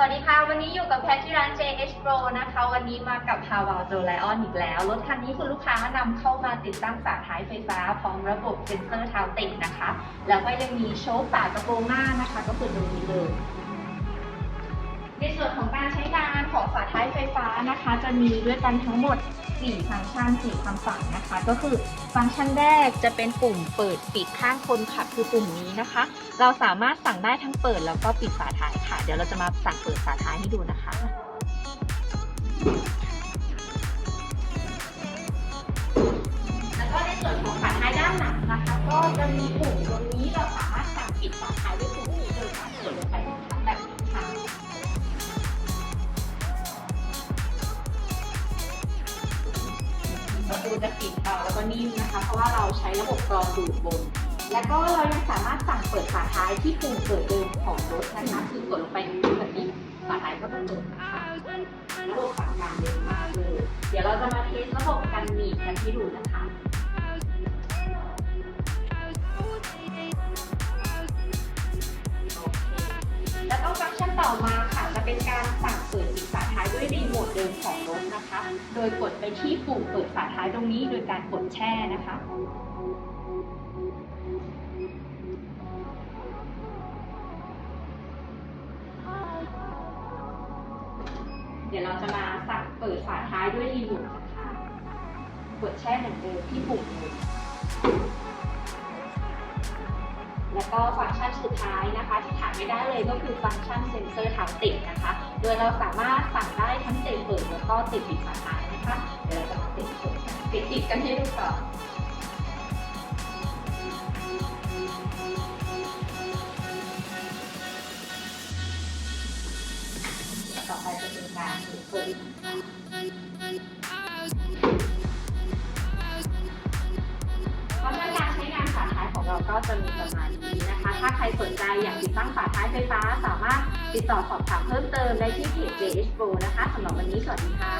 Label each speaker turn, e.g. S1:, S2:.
S1: สวัสดีค่ะ วันนี้อยู่กับแพทที่ร้าน JH Pro นะคะ วันนี้มากับ h a w a l j o l i o n อีกแล้ว รถคันนี้คุณลูกค้านำเข้ามาติดตั้งฝาท้ายไฟฟ้า พร้อมระบบเซ็นเซอร์เท้าติดนะคะ แล้วก็ยังมีโชคฝากระโปรงหน้านะคะ ก็คือตรงนี้เลยในส่วนของการใช้งาน ของฝาท้ายไฟฟ้านะคะ จะมีด้วยกันทั้งหมด 4 ฟังก์ชัน 4คำสั่งนะคะ ก็คือฟังก์ชันแรกจะเป็นปุ่มเปิดปิดข้างคนขับคือปุ่มนี้นะคะ เราสามารถสั่งได้ทั้งเปิดแล้วก็ปิดฝาท้ายค่ะ เดี๋ยวเราจะมาสั่งเปิดฝาท้ายให้ดูนะคะ ประตูจะปิดเบาแล้วก็นิ่มนะคะ เพราะว่าเราใช้ระบบกรองดูดบน แล้วก็เรายังสามารถสั่งเปิดฝาท้ายที่ปุ่มเปิดเดิมของรถนะคะคือกดลงไปแบบนี้ฝาท้ายก็จะเปิดนะคะระบบสั่งการเร็วมากเลยเดี๋ยวเราจะมาเทสระบบกันหนีบกันให้ดูนะคะแล้วก็ฟังก์ชันต่อมาค่ะจะเป็นการสั่งเปิดปิดฝาท้ายด้วยรีโมทเดิมของรถ โดยกดไปที่ปุ่มเปิดฝาท้ายตรงนี้โดยการกดแช่นะคะ เดี๋ยวเราจะมาสั่งเปิดฝาท้ายด้วยรีโมทนะคะ กดแช่เหมือนเดิมที่ปุ่มเลย ก็ฟังก์ชันสุดท้ายนะคะ ที่ขาดไม่ได้เลยก็คือฟังก์ชันเซ็นเซอร์ถามติดนะคะ โดยเราสามารถสั่งได้ทั้งติดเปิดแล้วก็ติดปิดฝาท้ายนะคะ เดี๋ยวเราจะมาติดปิดกันติดติดกันให้ดูก่อนต่อไปจะเป็นการเปิดเพราะฉะการใช้งานฝาท้ายของเราก็จะมีประมาณนี้ ถ้าใครสนใจอยากติดตั้งฝาท้ายไฟฟ้า สามารถติดต่อสอบถามเพิ่มเติมได้ที่เพจ j h p r o นะคะสำหรับวันนี้สวัสดีค่ะ